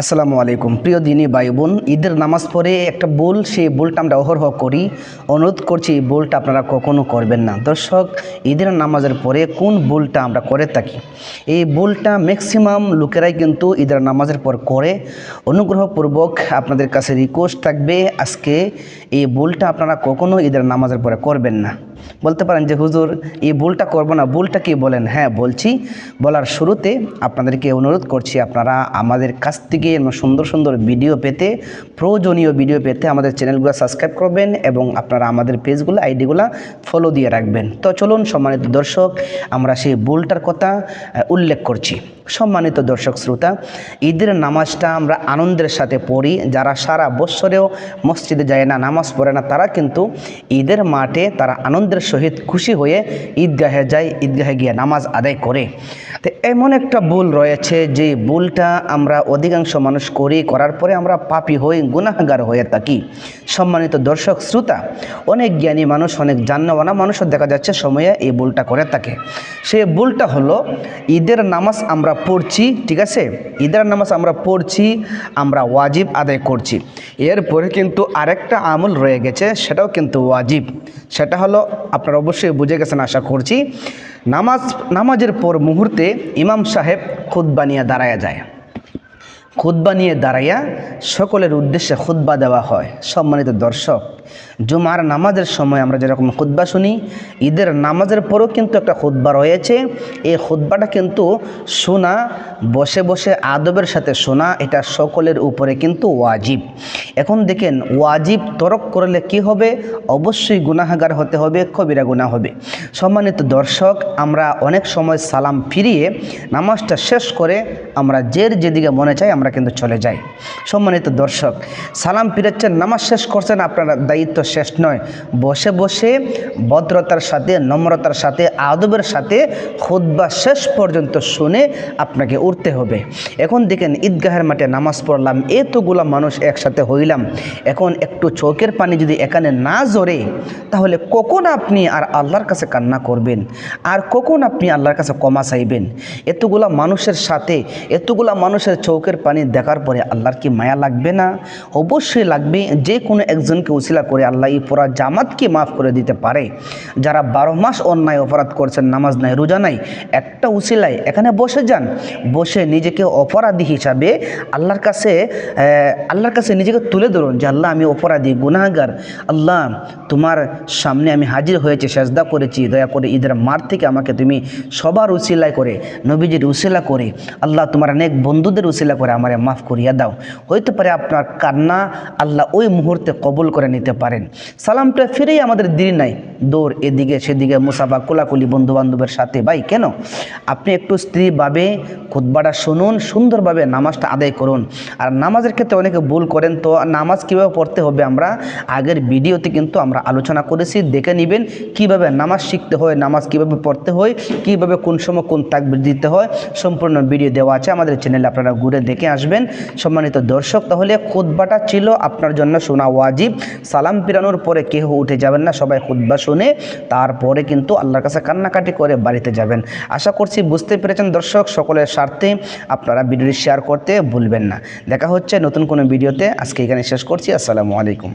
আসসালামু আলাইকুম। প্রিয় দিনী ভাই বোন, ঈদের নামাজ পড়ে একটা ভুল সেই ভুলটা আমরা অহরহ করি। অনুরোধ করছি, এই ভুলটা আপনারা কখনো করবেন না। দর্শক, ঈদের নামাজের পরে কোন ভুলটা আমরা করে থাকি? এই ভুলটা ম্যাক্সিমাম লোকেরাই কিন্তু ঈদের নামাজের পর করে। অনুগ্রহপূর্বক আপনাদের কাছে রিকোয়েস্ট থাকবে, আজকে এই ভুলটা আপনারা কখনো ঈদের নামাজের পরে করবেন না। বলতে পারেন যে, হুজুর, এই ভুলটা করব না। ভুলটা কি বলেন? হ্যাঁ বলছি। বলার শুরুতে আপনাদেরকে অনুরোধ করছি, আপনারা আমাদের কাছ থেকে সুন্দর সুন্দর ভিডিও পেতে, প্রয়োজনীয় ভিডিও পেতে আমাদের চ্যানেলগুলো সাবস্ক্রাইব করবেন এবং আপনারা আমাদের পেজগুলো, আইডিগুলো ফলো দিয়ে রাখবেন। তো চলুন, সম্মানিত দর্শক, আমরা সেই ভুলটার কথা উল্লেখ করছি। সম্মানিত দর্শক শ্রোতা, ঈদের নামাজটা আমরা আনন্দের সাথে পড়ি। যারা সারা বৎসরেও মসজিদে যায় না, নামাজ পড়ে না, তারা কিন্তু ঈদের মাঠে তারা আনন্দের সহিত খুশি হয়ে ঈদগাহে যায়, ঈদগাহে গিয়ে নামাজ আদায় করে। তো এমন একটা ভুল রয়েছে যে ভুলটা আমরা অধিকাংশ মানুষ করি, করার পরে আমরা পাপি হই, গুনাহগার হয়ে থাকি। সম্মানিত দর্শক, শ্রোতা, অনেক জ্ঞানী মানুষ, অনেক জান্নবানা মানুষও দেখা যাচ্ছে সময়ে এই ভুলটা করে থাকে। সে ভুলটা হলো, ঈদের নামাজ আমরা পড়ছি, ঠিক আছে? ঈদের নামাজ আমরা পড়ছি, আমরা ওয়াজিব আদায় করছি। এরপরে কিন্তু আরেকটা আমল রয়ে গেছে, সেটাও কিন্তু ওয়াজিব। সেটা হলো, আপনারা অবশ্যই বুঝে গেছেন, আশা করছি নামাজ নামাজের পর মুহূর্তে ইমাম সাহেব খুদ্া বানিয়া দাঁড়ায় যায়। খুদ্া নিয়ে দাঁড়াইয়া সকলের উদ্দেশ্যে খুদ্া দেওয়া হয়। সম্মানিত দর্শক, জুমার নামাজের সময় আমরা যেরকম খুদ্া শুনি, ঈদের নামাজের পরেও কিন্তু একটা খুদ্া রয়েছে। এই খুদ্বাটা কিন্তু শোনা, বসে বসে আদবের সাথে শোনা, এটা সকলের উপরে কিন্তু ওয়াজিব। এখন দেখেন, ওয়াজিব তরক করলে কি হবে? অবশ্যই গুনাহাগার হতে হবে, কবিরা গুনাহ হবে। সম্মানিত দর্শক, আমরা অনেক সময় সালাম ফিরিয়ে নামাজটা শেষ করে আমরা জের যেদিকে মনে চাই, আমরা কিন্তু চলে যাই। সম্মানিত দর্শক, সালাম ফিরাচ্ছেন, নামাজ শেষ করছেন আপনার, দায়িত্ব শেষ নয়। বসে বসে ভদ্রতার সাথে, নম্রতার সাথে, আদবের সাথে খুদ্া শেষ পর্যন্ত শুনে আপনাকে উঠতে হবে। এখন দেখেন, ঈদগাহের মাঠে নামাজ পড়লাম, এতগুলো মানুষ একসাথে হইলাম। এখন একটু চোখের পানি যদি এখানে না জোরে তাহলে কখন আপনি আর আল্লাহর কাছে কান্না করবেন? আর কখন আপনি আল্লাহর কাছে ক্ষমা চাইবেন? এতগুলা মানুষের সাথে, এতগুলা মানুষের চৌকের পানি দেখার পরে আল্লাহর কি মায়া লাগবে না? অবশ্যই লাগবে। যে কোনো একজনকে উসিলা করে আল্লাহ এই পুরা জামাতকে মাফ করে দিতে পারে। যারা বারো মাস অন্যায় অপরাধ করছেন, নামাজ নাই, রোজা নাই, একটা উসিলায় এখানে বসে যান। বসে নিজেকে অপরাধী হিসাবে আল্লাহর কাছে আল্লাহর কাছে নিজেকে তুলে ধরুন যে, আল্লাহ, আমি অপরাধী, গুনাহগার। আল্লাহ, তোমার সামনে আমি হাজির হয়েছে, সেজদা করেছি। দয়া করে ঈদের মার থেকে আমাকে তুমি সবার উসিলায় করে, নবীজির উসিলা করে, আল্লাহ, তোমার অনেক বন্ধুদের উসিলা করে আমারে মাফ করিয়া দাও। হইতে পারে আপনার কান্না আল্লাহ ওই মুহূর্তে কবুল করে নিতে পারেন। সালামটা ফিরেই আমাদের দিন নাই। দৌড় এদিকে, সেদিকে মুসাফা, কোলাকুলি বন্ধু বান্ধবের সাথে। ভাই, কেন? আপনি একটু স্ত্রীভাবে খুদ্বাটা শুনুন, সুন্দরভাবে নামাজটা আদায় করুন। আর নামাজের ক্ষেত্রে অনেকে ভুল করেন, তো নামাজ কীভাবে পড়তে হবে আমরা? আগের ভিডিওতে কিন্তু আমরা আলোচনা করেছি, দেখে নেবেন কীভাবে নামাজ শিখতে হয়, নামাজ কীভাবে পড়তে হয়, কীভাবে কোন সময় কোন তাকবির দিতে হয়, সম্পূর্ণ ভিডিও দেওয়া আছে আমাদের চ্যানেলে, আপনারা ঘুরে দেখে আসবেন। সম্মানিত দর্শক, তাহলে খুদ্বাটা ছিল আপনার জন্য শোনা ওয়াজিব। সালাম পিরানোর পরে কেউ উঠে যাবেন না, সবাই খুদ্বা শুনে তারপরে কিন্তু আল্লাহর কাছে কান্নাকাটি করে বাড়িতে যাবেন। আশা করছি বুঝতে পেরেছেন দর্শক, সকলের স্বার্থে আপনারা ভিডিওটি শেয়ার করতে ভুলবেন না। দেখা হচ্ছে নতুন কোনো ভিডিওতে। আজকে এখানে শেষ করছি। আসসালামু আলাইকুম।